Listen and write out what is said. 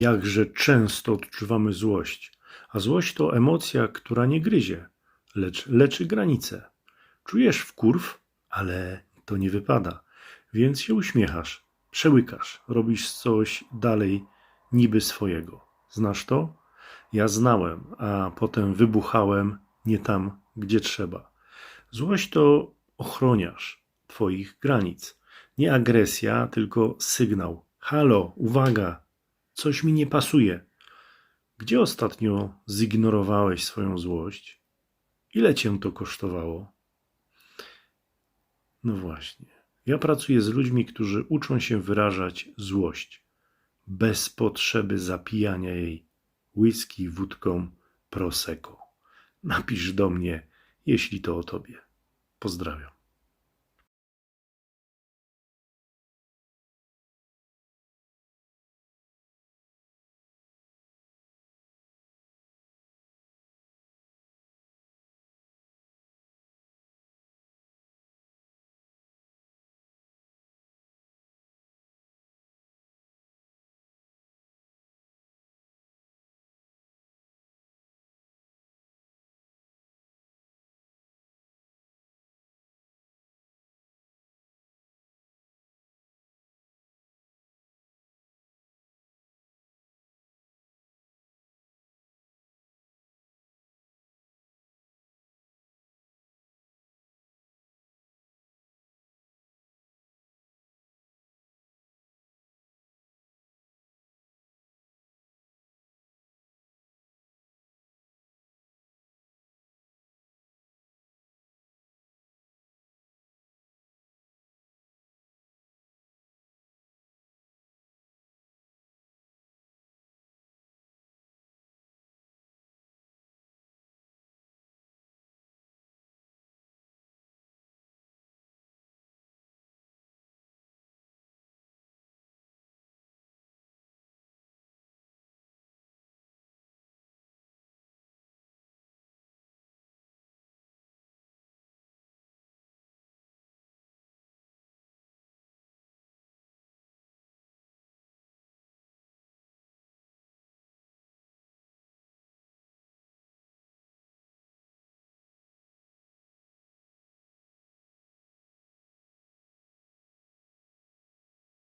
Jakże często odczuwamy złość, a złość to emocja, która nie gryzie, lecz leczy granice. Czujesz wkurw, ale to nie wypada, więc się uśmiechasz, przełykasz, robisz coś dalej niby swojego. Znasz to? Ja znałem, a potem wybuchałem nie tam, gdzie trzeba. Złość to ochroniarz Twoich granic. Nie agresja, tylko sygnał. Halo, uwaga, coś mi nie pasuje. Gdzie ostatnio zignorowałeś swoją złość? Ile cię to kosztowało? No właśnie. Ja pracuję z ludźmi, którzy uczą się wyrażać złość bez potrzeby zapijania jej whisky, wódką, prosecco. Napisz do mnie, jeśli to o tobie. Pozdrawiam.